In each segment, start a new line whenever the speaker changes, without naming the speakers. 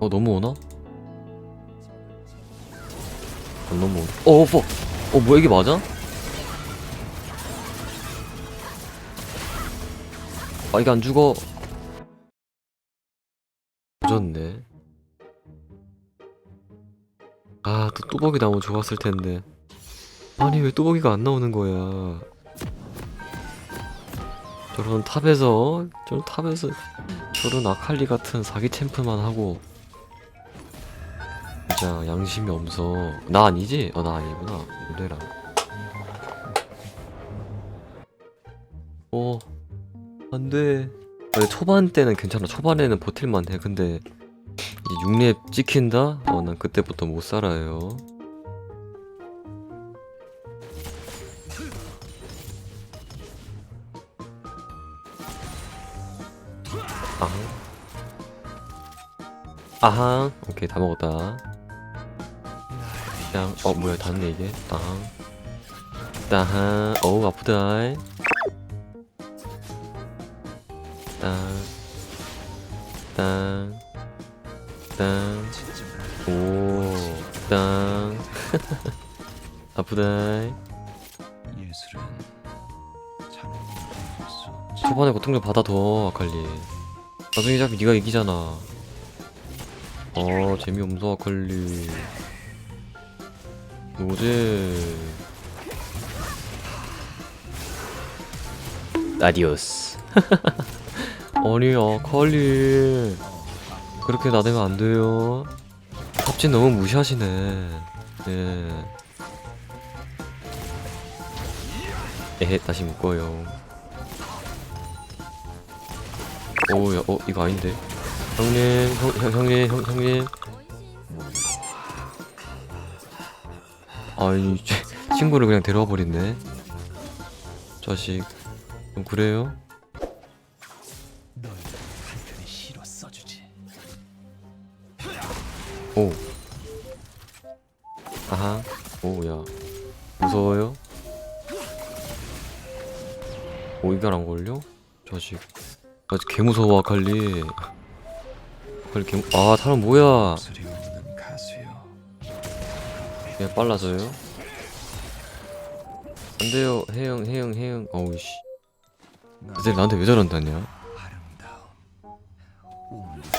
어 넘어오나? 안 넘어오네 어 어, 어 뭐야 이게 맞아? 아 이게 안 죽어. 늦었네. 아또 뚜벅이 나오면 좋았을 텐데. 아니 왜 뚜벅이가 안 나오는 거야? 저런 탑에서 저런 탑에서 저런 아칼리 같은 사기 챔프만 하고 진짜 양심이 없어. 나 아니지? 어 나 아니구나. 놀래라 어 안돼. 아니, 초반 때는 괜찮아. 초반에는 버틸만 해. 근데 이제 6렙 찍힌다? 어 난 그때부터 못 살아요. 아항. 아항. 오케이 다 먹었다 그냥 어 뭐야 닿네 이게 따항 따항 어우 아프다 땅, 땅, 땅, 오, 땅, 아프다.
예술은.
초반에 고통 좀 받아 둬, 아칼리. 나중에 잡히 네가 이기잖아. 어, 재미없어, 아칼리. 뭐지? 아디오스. 아니, 아칼리. 그렇게 나대면 안 돼요. 탑진 너무 무시하시네. 예. 에헤, 다시 묶어요. 오, 야, 어, 이거 아닌데. 형님, 형, 형, 형님, 형, 형님. 쟤, 친구를 그냥 데려와 버렸네. 자식, 좀 그래요? 오. 아하. 오, 야. 무서워요? 오, 이걸 안 걸려? 자식. 아직 개 무서워, 아칼리. 아칼리 개, 무- 아, 사람 뭐야. 그냥 빨라져요? 안 돼요. 해영, 해영, 해영. 어우, 씨. 이제 나한테 왜 저런다냐?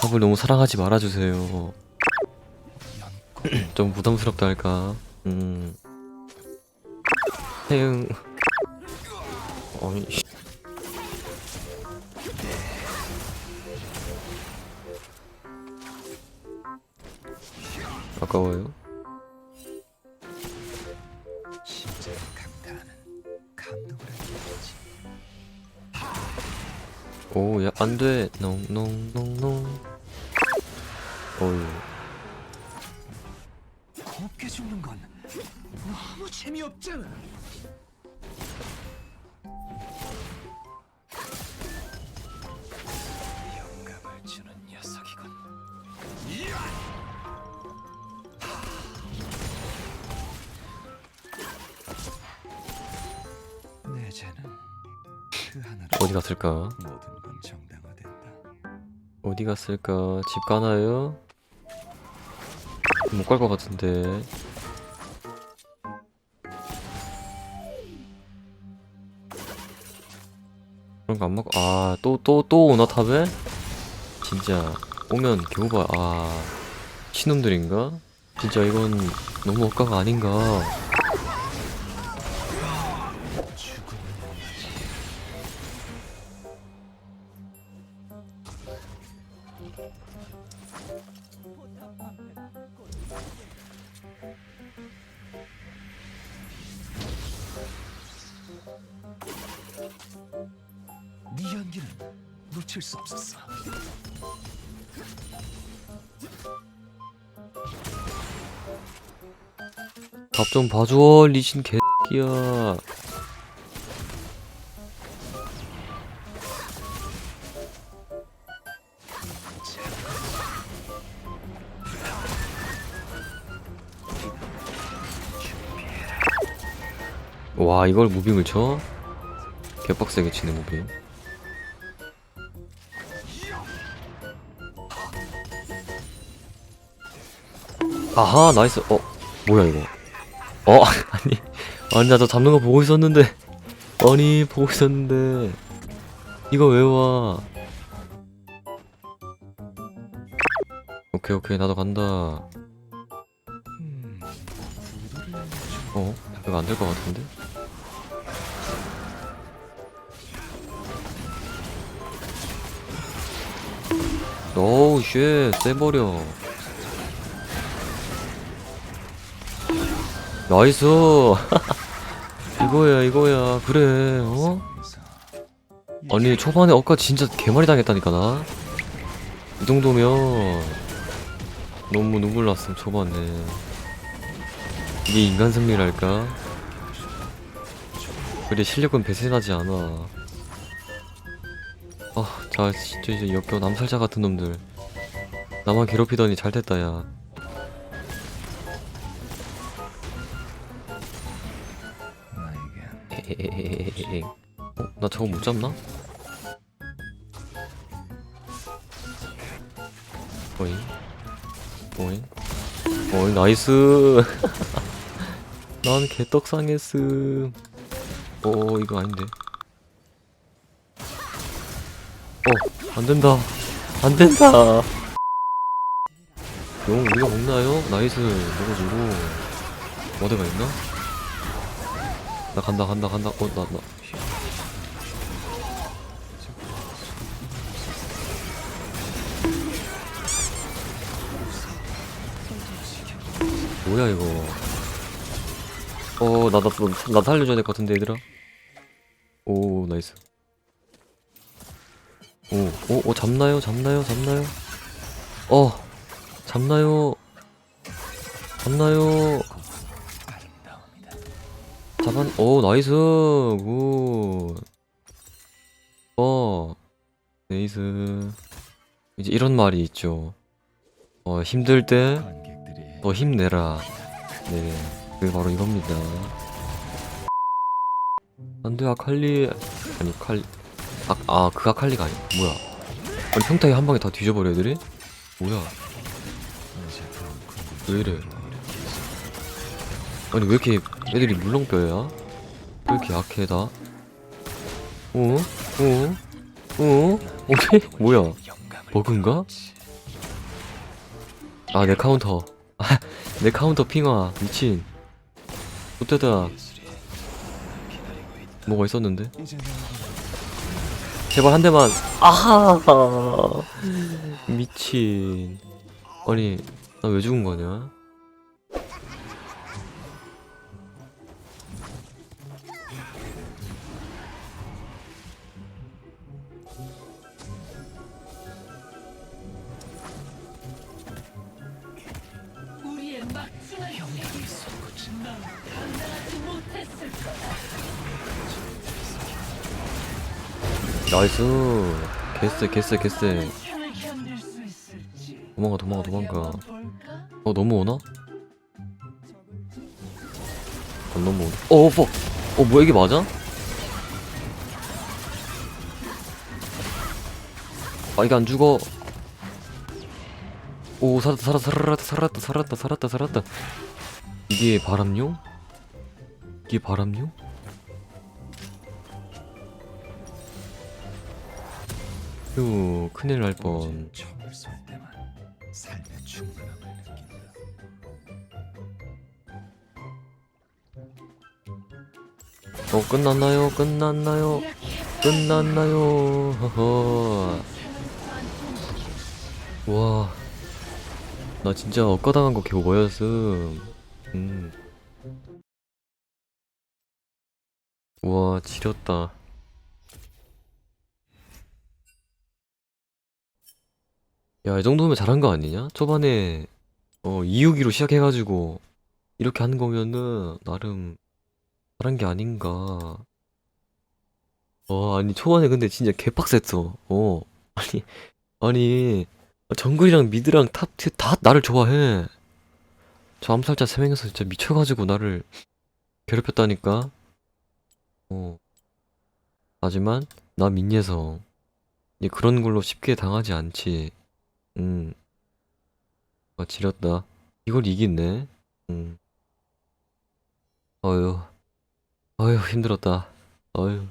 탑을 너무 사랑하지 말아주세요. 좀 부담스럽다 할까? 음. 해응. 아니. 씨. 아까워요? 오, 야, 안 돼. 농농농농. 어휴.
곱게 죽는 건 너무 재미없잖아. 영감을 주는 녀석이군. 내 죄는 그 하나로
어디 갔을까? 어디 갔을까? 집 가나요? 못 갈 것 같은데. 그런 거 안 먹고 아 또 또 또 오나 탑에? 진짜 오면 겨우 봐 아 신놈들인가? 진짜 이건 너무 억가가 아닌가?
네 연기는 놓칠 수 없었어.
답 좀 봐줘 리신 개끼야 와 이걸 무빙을 쳐? 개빡세게 치네 무빙. 아하 나이스. 어 뭐야 이거? 어 아니 아니 나 저 잡는 거 보고 있었는데. 아니 보고 있었는데. 이거 왜 와? 오케이 오케이. 나도 간다. 어 이거 안될 것 같은데 오우 쉣 쎄버려. 나이스. 이거야 이거야. 그래 어? 아니 초반에 엇가 진짜 개말이 당했다니까 나? 이 정도면 너무 눈물 났음 초반에. 이게 인간 승리랄까? 그래 실력은 배신하지 않아 아 자 진짜 이제 역겨운 암살자 같은 놈들 나만 괴롭히더니 잘 됐다 야
나에겐
에헤헤헤헤. 어? 나 저거 못 잡나? 오잉 오잉 오잉 나이스 난 개떡상했음 어 이거 아닌데 안 된다. 안 된다. 용 우리가 먹나요? 나이스. 먹어주고. 어디가 있나? 나 간다 간다 간다. 어 나 나. 뭐야 이거? 어 나 나나 살려줘야 될 것 같은데 얘들아? 오 나이스 오 오 오 잡나요 잡나요 잡나요 어 잡나요 잡나요. 잡았, 오, 나이스, 굿. 어, 네이스. 이제 이런 말이 있죠. 어, 힘들 때, 더 힘내라. 네, 그게 바로 이겁니다. 안 돼, 아칼리. 아니, 칼리. 아, 아, 그 아칼리가 아니야. 뭐야. 아니, 평타에 한 방에 다 뒤져버려, 애들이? 뭐야. 왜 이래. 아니 왜 이렇게 애들이 물렁뼈야? 왜 이렇게 약해 다? 어? 어? 어? 오케이? 뭐야? 버그인가? 아 내 카운터 아, 내 카운터 핑화 미친 못되다. 뭐가 있었는데? 제발 한 대만. 아하. 미친. 아니 나 왜 죽은 거냐? 나이스 개쎄 개쎄 개쎄 도망가 도망가 도망가?
어
넘어오나? 안 넘어오네 어 퍽! 어 뭐야 이게 맞아? 아 이게 안 죽어 오 살았다 살았다 살았다 살았다 살았다 살았다 살았다 이게 바람용? 이게 바람용? 휴 큰일 날뻔
충분함을 느낀다.
어 끝났나요? 끝났나요? 끝났나요? 허허 와, 나 진짜 엇가당한 거 겨우 뭐였음. 음. 와, 지렸다. 야, 이 정도면 잘한 거 아니냐? 초반에, 어, 262로 시작해가지고, 이렇게 하는 거면은, 나름, 잘한 게 아닌가. 어, 아니, 초반에 근데 진짜 개빡셌어. 어, 아니, 아니, 정글이랑 미드랑 탑, 다 나를 좋아해. 저 암살자 세 명이서 진짜 미쳐가지고 나를 괴롭혔다니까. 어. 하지만, 나 민예성. 이 그런 걸로 쉽게 당하지 않지. 음. 아, 지렸다. 이걸 이기네. 음. 어휴, 어휴, 힘들었다. 어휴.